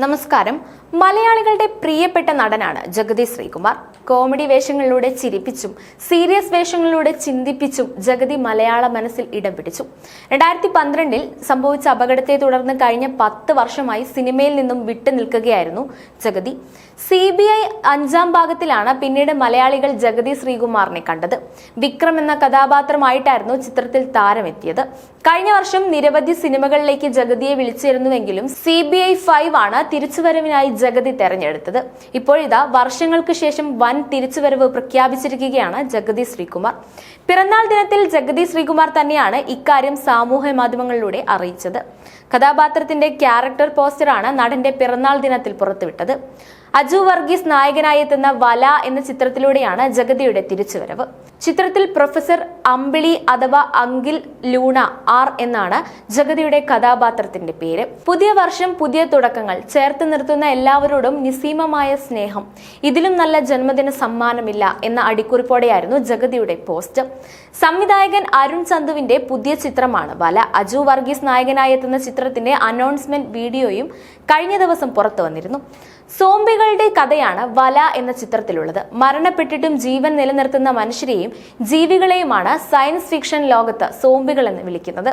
നമസ്കാരം. മലയാളികളുടെ പ്രിയപ്പെട്ട നടനാണ് ജഗതി ശ്രീകുമാർ. കോമഡി വേഷങ്ങളിലൂടെ ചിരിപ്പിച്ചും സീരിയസ് വേഷങ്ങളിലൂടെ ചിന്തിപ്പിച്ചും ജഗതി മലയാള മനസ്സിൽ ഇടം പിടിച്ചു. രണ്ടായിരത്തി പന്ത്രണ്ടിൽ സംഭവിച്ച അപകടത്തെ തുടർന്ന് കഴിഞ്ഞ പത്ത് വർഷമായി സിനിമയിൽ നിന്നും വിട്ടു നിൽക്കുകയായിരുന്നു ജഗതി. സി ബി ഐ അഞ്ചാം ഭാഗത്തിലാണ് പിന്നീട് മലയാളികൾ ജഗതി ശ്രീകുമാറിനെ കണ്ടത്. വിക്രം എന്ന കഥാപാത്രമായിട്ടായിരുന്നു ചിത്രത്തിൽ താരമെത്തിയത്. കഴിഞ്ഞ വർഷം നിരവധി സിനിമകളിലേക്ക് ജഗതിയെ വിളിച്ചിരുന്നുവെങ്കിലും സി ബി ഐ ഫൈവ് ആണ് തിരിച്ചുവരവിനായി ജഗതി തെരഞ്ഞെടുത്തത്. ഇപ്പോഴിതാ വർഷങ്ങൾക്ക് ശേഷം വൻ തിരിച്ചുവരവ് പ്രഖ്യാപിച്ചിരിക്കുകയാണ് ജഗതി ശ്രീകുമാർ. പിറന്നാൾ ദിനത്തിൽ ജഗതി ശ്രീകുമാർ തന്നെയാണ് ഇക്കാര്യം സാമൂഹ്യ മാധ്യമങ്ങളിലൂടെ അറിയിച്ചത്. കഥാപാത്രത്തിന്റെ ക്യാരക്ടർ പോസ്റ്ററാണ് നടന്റെ പിറന്നാൾ ദിനത്തിൽ പുറത്തുവിട്ടത്. അജു വർഗീസ് നായകനായി എത്തുന്ന വല എന്ന ചിത്രത്തിലൂടെയാണ് ജഗതിയുടെ തിരിച്ചുവരവ്. ചിത്രത്തിൽ പ്രൊഫസർ അമ്പിളി അഥവാ അങ്കിൽ ലൂണ ആർ എന്നാണ് ജഗതിയുടെ കഥാപാത്രത്തിന്റെ പേര്. പുതിയ വർഷം പുതിയ തുടക്കങ്ങൾ ചേർത്ത് നിർത്തുന്ന എല്ലാവരോടും നിസീമമായ സ്നേഹം ഇതിലും നല്ല ജന്മദിന സമ്മാനമില്ല എന്ന അടിക്കുറിപ്പോടെയായിരുന്നു ജഗതിയുടെ പോസ്റ്റ്. സംവിധായകൻ അരുൺ ചന്തുവിന്റെ പുതിയ ചിത്രമാണ് വല. അജു വർഗീസ് നായകനായി എത്തുന്ന ചിത്രത്തിന്റെ അനൗൺസ്മെന്റ് വീഡിയോയും കഴിഞ്ഞ ദിവസം പുറത്തു വന്നിരുന്നു. സോംബികളുടെ കഥയാണ് വല എന്ന ചിത്രത്തിലുള്ളത്. മരണപ്പെട്ടിട്ടും ജീവൻ നിലനിർത്തുന്ന മനുഷ്യരെയും ജീവികളെയുമാണ് സയൻസ് ഫിക്ഷൻ ലോകത്ത് സോംബികൾ എന്ന് വിളിക്കുന്നത്.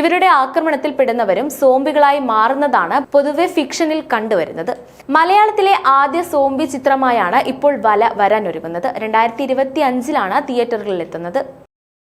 ഇവരുടെ ആക്രമണത്തിൽ പെടുന്നവരും സോംബികളായി മാറുന്നതാണ് പൊതുവെ ഫിക്ഷനിൽ കണ്ടുവരുന്നത്. മലയാളത്തിലെ ആദ്യ സോംബി ചിത്രമായാണ് ഇപ്പോൾ വല വരാനൊരുങ്ങുന്നത്. രണ്ടായിരത്തി ഇരുപത്തി അഞ്ചിലാണ് തിയേറ്ററുകളിൽ എത്തുന്നത്